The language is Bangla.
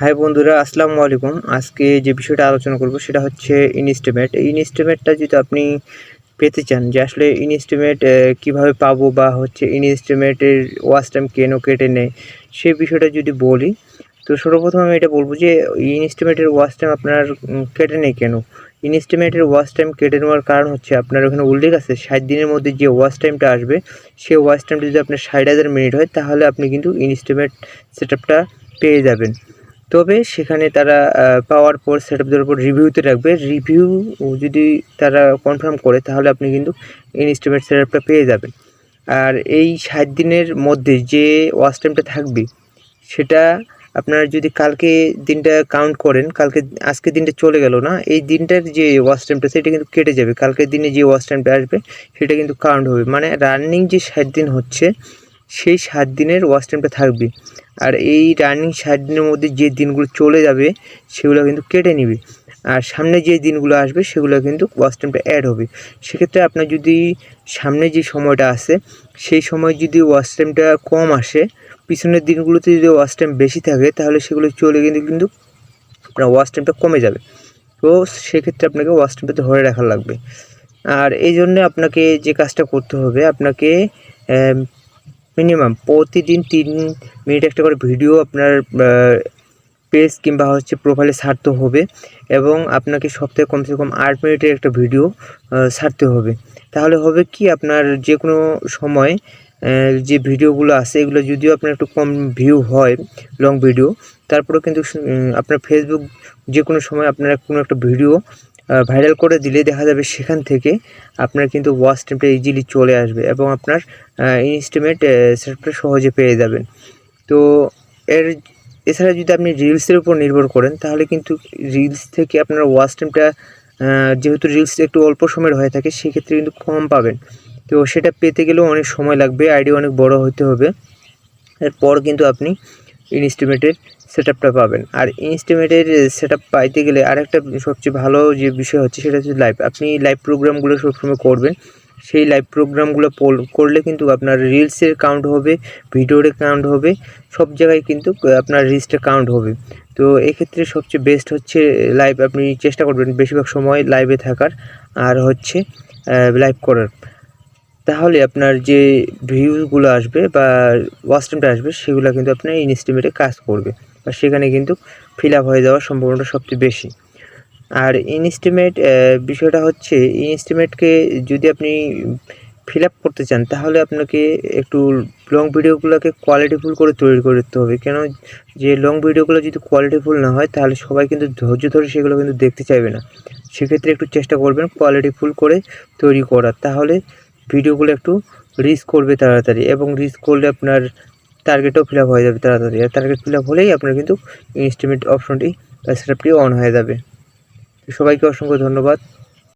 হাই বন্ধুরা, আসসালামু আলাইকুম। আজকে যে বিষয়টা আলোচনা করব সেটা হচ্ছে ইনস্টিমেট এই ইনস্টিমেটটা যদি আপনি পেতে চান যে আসলে ইনস্টিমেট কীভাবে পাবো বা হচ্ছে ইনস্টিমেটের ওয়াচ টাইম কেন কেটে নেয় সেই বিষয়টা যদি বলি, তো সর্বপ্রথম আমি এটা বলব যে ইনস্টিমেটের ওয়াচ টাইম আপনার কেটে নেই কেন? ইনস্টিমেটের ওয়াচ টাইম কেটে নেওয়ার কারণ হচ্ছে আপনার ওখানে উল্লেখ আছে, ষাট দিনের মধ্যে যে ওয়াচ টাইমটা আসবে, সেই ওয়াচ টাইমটা যদি আপনার ষাট হাজার মিনিট হয়, তাহলে আপনি কিন্তু ইনস্টিমেট সেট পেয়ে যাবেন। তবে সেখানে তারা পাওয়ার পর সেট আপদের উপর রিভিউতে রাখবে। রিভিউ যদি তারা কনফার্ম করে, তাহলে আপনি কিন্তু ইনস্টিমেট সেট আপটা পেয়ে যাবেন। আর এই ষাট দিনের মধ্যে যে ওয়াচ টাইমটা থাকবে, সেটা আপনারা যদি কালকে দিনটা কাউন্ট করেন, কালকে আজকে দিনটা চলে গেল না, এই দিনটার যে ওয়াচ টাইমটা সেটা কিন্তু কেটে যাবে। কালকের দিনে যে ওয়াচ টাইমটা আসবে, সেটা কিন্তু কাউন্ট হবে। মানে রানিং যে ষাট দিন হচ্ছে, সেই সাত দিনের ওয়াচ টাইমটা থাকবে। আর এই রানিং ষাট দিনের মধ্যে যে দিনগুলো চলে যাবে, সেগুলো কিন্তু কেটে নিবে। আর সামনে যে দিনগুলো আসবে, সেগুলো কিন্তু ওয়াচ টাইমটা অ্যাড হবে। সেক্ষেত্রে আপনার যদি সামনে যে সময়টা আসে সেই সময় যদি ওয়াচ টাইমটা কম আসে, পিছনের দিনগুলোতে যদি ওয়াচ টাইম বেশি থাকে, তাহলে সেগুলো চলে কিন্তু কিন্তু আপনার ওয়াচ টাইমটা কমে যাবে। তো সেক্ষেত্রে আপনাকে ওয়াচ টাইমটা ধরে রাখা লাগবে। আর এই জন্যে আপনাকে যে কাজটা করতে হবে, আপনাকে মিনিমাম প্রতিদিন তিন মিনিট একটা করে ভিডিও আপনার পেজ কিংবা হচ্ছে প্রোফাইলে ছাড়তে হবে এবং আপনাকে সপ্তাহে কমসে কম আট মিনিটের একটা ভিডিও ছাড়তে হবে। তাহলে হবে কি আপনার যে কোনো সময় যে ভিডিওগুলো আছে এগুলো যদিও আপনার একটু কম ভিউ হয় লং ভিডিও তারপরেও কিন্তু আপনার ফেসবুক যে কোনো সময় আপনার কোনো একটা ভিডিও ভাইরাল করে দিলে দেখা যাবে সেখান থেকে আপনার কিন্তু ওয়াচ টাইমটা ইজিলি চলে আসবে এবং আপনার ইনস্টিমেট সেটটা সহজে পেয়ে যাবেন। তো এর, এছাড়া যদি আপনি রিলসের উপর নির্ভর করেন, তাহলে কিন্তু রিলস থেকে আপনার ওয়াচ টাইমটা যেহেতু রিলস একটু অল্প সময়ের হয়ে থাকে, সেক্ষেত্রে কিন্তু কম পাবেন। তো সেটা পেতে গেলেও অনেক সময় লাগবে আইডি অনেক বড় হতে হবে। এরপর কিন্তু আপনি ইনস্টিমেটের সেট আপটা পাবেন। আর ইনস্টিমেটের সেট আপ পাইতে গেলে আরেকটা সবচেয়ে ভালো যে বিষয় হচ্ছে সেটা হচ্ছে লাইভ আপনি লাইভ প্রোগ্রামগুলো সবসময় করবেন। সেই লাইভ প্রোগ্রামগুলো করলে কিন্তু আপনার রিলসের কাউন্ট হবে ভিডিওর কাউন্ট হবে, সব জায়গায় কিন্তু আপনার রিলসটা কাউন্ট হবে। তো এক্ষেত্রে সবচেয়ে বেস্ট হচ্ছে লাইভ আপনি চেষ্টা করবেন বেশিরভাগ সময় লাইভে থাকার, আর হচ্ছে লাইভ করার। তাহলে আপনার যে ভিউগুলো আসবে বা ওয়াচ আসবে, সেগুলো কিন্তু আপনার ইনস্টিমেটে কাজ করবে। বা সেখানে কিন্তু ফিল আপ হয়ে যাওয়ার সম্ভাবনাটা সবচেয়ে বেশি। আর ইনস্টিমেট বিষয়টা হচ্ছে ইনস্টিমেটকে যদি আপনি ফিল আপ করতে চান, তাহলে আপনাকে একটু লং ভিডিওগুলোকে কোয়ালিটিফুল করে তৈরি করতে হবে। কেন? যে লং ভিডিওগুলো যদি কোয়ালিটিফুল না হয়, তাহলে সবাই কিন্তু ধৈর্য ধরে সেগুলো কিন্তু দেখতে চাইবে না। সেক্ষেত্রে একটু চেষ্টা করবেন কোয়ালিটিফুল করে তৈরি করার। তাহলে ভিডিওগুলো একটু রিচ করবে তাড়াতাড়ি এবং রিচ করলে আপনার টার্গেটও ফিল হয়ে যাবে তাড়াতাড়ি। আর টার্গেট ফিল হলেই আপনার কিন্তু ইনস্টিমেট অপশনটি বা সেটআপটি অন হয়ে যাবে। সবাইকে অসংখ্য ধন্যবাদ।